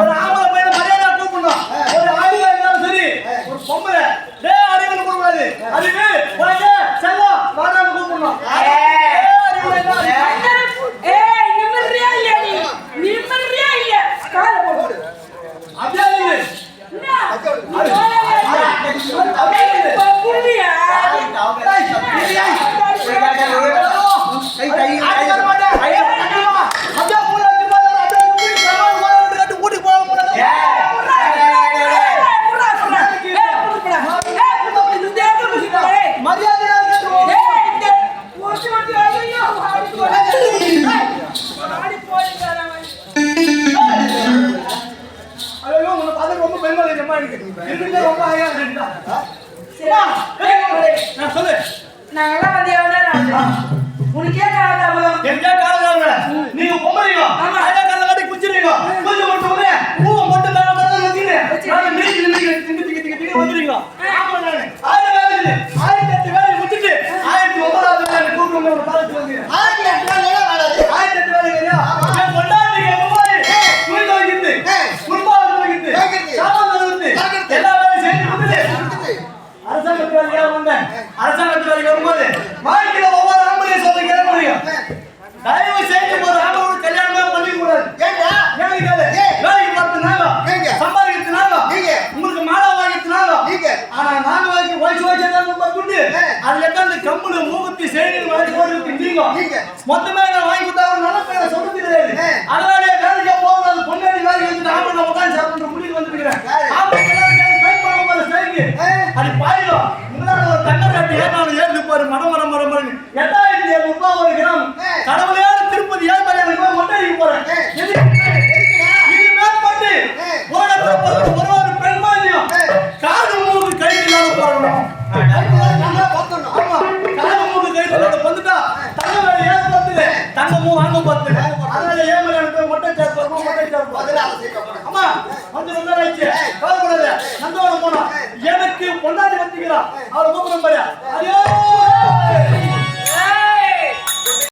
ஒரு ஆம்பளை பையனை மரியாதை கூப்பிடணும். ஒரு ஆடியா இருந்தாலும் சரி ஒரு பொம்பளை. டே அறிவுன்னு கூப்பிடாது அறிவு உனக்கு செல்லம் வாடாம கூப்பிடணும். அப்படியே நான் சொல்லுங்க நாங்கெல்லாம் வந்து எவ்வளோ உனக்கே காரணம் எங்கே ஓய்ச்சி ஓய்ச்சி துண்டு அதுல எத்தனை கம்பளு மூக்குத்தி செடி வாங்கி போட்டு நீங்க? மொத்தமா நான் வாங்கி கொடுத்தா ஒரு நல்ல பேரை சொல்ல தெரியாது போகும் அது பொண்ணாடி வேலைக்கு நம்ம தான் சாப்பிட்டு முடிவு வந்துருக்கிறேன் அது பாயிடும் உங்களால ஒரு தங்கர் கட்டி ஏற்றாலும் ஏற்று பாரு மரம் மரம் மரம் எட்டாயிரத்தி எழுநூறு ரூபாய் ஒரு கடவுளே கோபப்பட்டு அதனால ஏமலனுக்கு மொட்டை சேர்ப்போம் மொட்டை சேர்ப்போம் அதனால ஆமா வந்து வந்தாச்சு கவலைப்படாத. நந்தவனம் போனா எனக்கு பொண்டாட்டி வந்துக்கிறா அவர் கோபுரம் பாரு அதே